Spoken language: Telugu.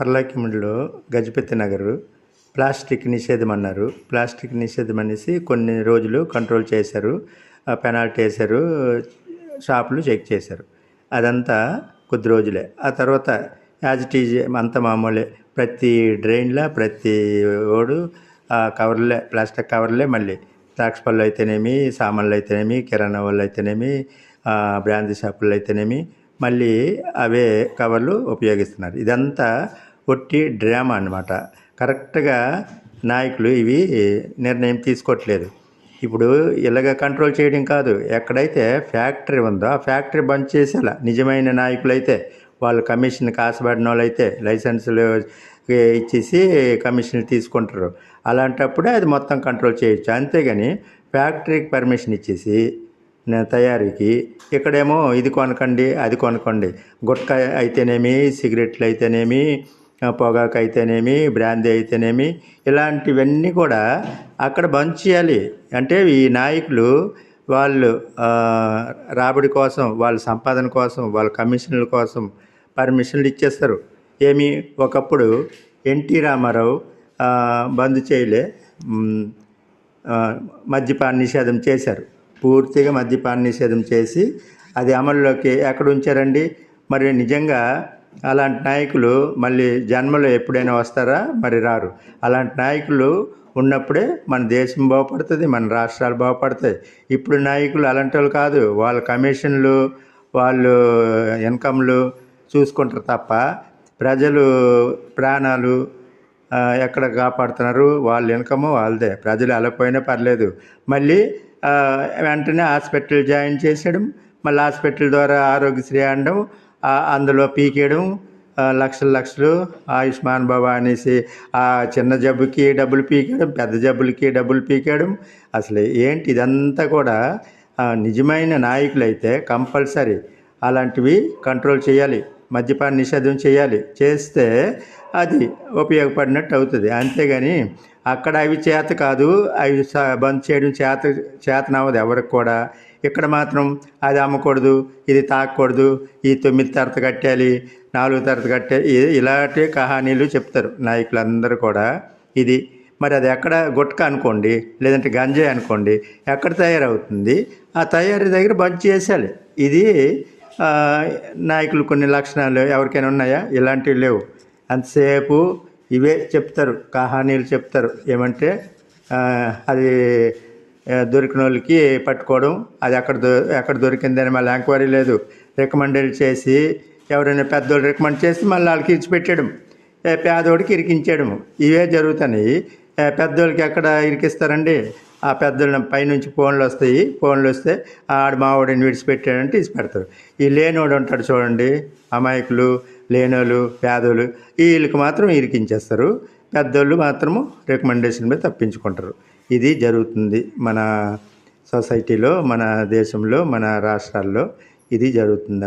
పర్లాకిముడిలో గజపతి నగరు ప్లాస్టిక్ నిషేధం అన్నారు ప్లాస్టిక్ నిషేధం అనేసి కొన్ని రోజులు కంట్రోల్ చేశారు. పెనాల్టీ వేశారు. షాపులు చెక్ చేశారు. అదంతా కొద్ది రోజులే. ఆ తర్వాత యాజ్ ఇట్ ఈజ్ అంత మామూలే. ప్రతి డ్రైన్లో ప్రతి ఓడు ఆ కవర్లే ప్లాస్టిక్ కవర్లే మళ్ళీ. ద్రాక్ష పళ్ళు అయితేనేమి సామాన్లు అయితేనేమి కిరాణా వాళ్ళు అయితేనేమి బ్రాంతి బ్రాందీ షాపులు అయితేనేమి మళ్ళీ అవే కవర్లు ఉపయోగిస్తున్నారు. ఇదంతా ఒట్టి డ్రామా అన్నమాట. కరెక్ట్గా నాయకులు ఇవి నిర్ణయం తీసుకోవట్లేదు. ఇప్పుడు ఇలాగ కంట్రోల్ చేయడం కాదు. ఎక్కడైతే ఫ్యాక్టరీ ఉందో ఆ ఫ్యాక్టరీ బంద్ చేసేలా నిజమైన నాయకులు అయితే వాళ్ళు కమిషన్ కాసబడిన వాళ్ళు అయితే లైసెన్సులు ఇచ్చేసి కమిషన్లు తీసుకుంటారు. అలాంటప్పుడే అది మొత్తం కంట్రోల్ చేయొచ్చు. అంతేగాని ఫ్యాక్టరీకి పర్మిషన్ ఇచ్చేసి తయారీకి. ఇక్కడేమో ఇది కొనకండి అది కొనకండి. గుట్కా అయితేనేమి సిగరెట్లు అయితేనేమి పొగాకు అయితేనేమి బ్రాందీ అయితేనేమి ఇలాంటివన్నీ కూడా అక్కడ బంద్ చేయాలి. అంటే ఈ నాయకులు వాళ్ళు రాబడి కోసం వాళ్ళ సంపాదన కోసం వాళ్ళ కమిషన్ల కోసం పర్మిషన్లు ఇచ్చేస్తారు. ఏమి ఒకప్పుడు ఎన్టీ రామారావు బంద్ చేయలే మ్, మద్యపాన నిషేధం చేశారు. పూర్తిగా మద్యపాన నిషేధం చేసి అది అమల్లోకి ఎక్కడ ఉంచారండి? మరి నిజంగా అలాంటి నాయకులు మళ్ళీ జన్మలో ఎప్పుడైనా వస్తారా? మరి రారు. అలాంటి నాయకులు ఉన్నప్పుడే మన దేశం బాగుపడుతుంది మన రాష్ట్రాలు బాగుపడతాయి. ఇప్పుడు నాయకులు అలాంటి వాళ్ళు కాదు. వాళ్ళ కమిషన్లు వాళ్ళు ఇన్కమ్లు చూసుకుంటారు తప్ప ప్రజలు ప్రాణాలు ఎక్కడ కాపాడుతున్నారు? వాళ్ళ ఇన్కమ్ వాళ్ళదే. ప్రజలు అలపోయినా పర్లేదు. మళ్ళీ వెంటనే హాస్పిటల్ జాయిన్ చేసేయడం మళ్ళీ హాస్పిటల్ ద్వారా ఆరోగ్యశ్రీ అనడం అందులో పీకేయడం లక్షలు లక్షలు ఆయుష్మాన్ బాబా అనేసి ఆ చిన్న జబ్బుకి డబ్బులు పీకేయడం పెద్ద జబ్బులకి డబ్బులు పీకేయడం అసలు ఏంటి ఇదంతా కూడా నిజమైన నిజమైన నాయకులైతే కంపల్సరీ అలాంటివి కంట్రోల్ చేయాలి మద్యపాన నిషేధం చేయాలి చేస్తే అది ఉపయోగపడినట్టు అవుతుంది. అంతేగాని అక్కడ అవి చేత కాదు అవి బంద్ చేయడం చేత చేతనవ్వదు ఎవరికి కూడా. ఇక్కడ మాత్రం అది అమ్మకూడదు ఇది తాకూడదు ఈ తొమ్మిది తరత కట్టాలి నాలుగు తరత కట్టాలి ఇలాంటి కహానీలు చెప్తారు నాయకులందరూ కూడా. ఇది మరి అది ఎక్కడ గుట్క అనుకోండి లేదంటే గంజాయి అనుకోండి ఎక్కడ తయారవుతుంది? ఆ తయారీ దగ్గర బంద్ చేసేయాలి. ఇది నాయకులు కొన్ని లక్షణాలు ఎవరికైనా ఉన్నాయా? ఇలాంటివి లేవు. అంతసేపు ఇవే చెప్తారు కహానీలు చెప్తారు. ఏమంటే అది దొరికిన వాళ్ళకి పట్టుకోవడం అది ఎక్కడ దొ ఎక్కడ దొరికిందని మళ్ళీ ఎంక్వైరీ లేదు. రికమెండెడ్ చేసి ఎవరైనా పెద్దోళ్ళు రికమెండ్ చేసి మళ్ళీ వాళ్ళకి ఇచ్చిపెట్టడం పేదోడికి ఇరికించడం ఇవే జరుగుతున్నాయి. పెద్దోళ్ళకి ఎక్కడ ఇరికిస్తారండి? ఆ పెద్దోళ్ళ పైనుంచి ఫోన్లు వస్తాయి. ఫోన్లు వస్తే ఆడు మావాడిని విడిచిపెట్టాడంటే ఇసి పెడతారు ఈ లేనోడు ఉంటాడు చూడండి అమాయకులు లేనోళ్ళు పేదోళ్ళు వీళ్ళకి మాత్రం ఇరికించేస్తారు. పెద్దోళ్ళు మాత్రము రికమెండేషన్ మీద తప్పించుకుంటారు. ఇది జరుగుతుంది మన సొసైటీలో మన దేశంలో మన రాష్ట్రాల్లో ఇది జరుగుతుంది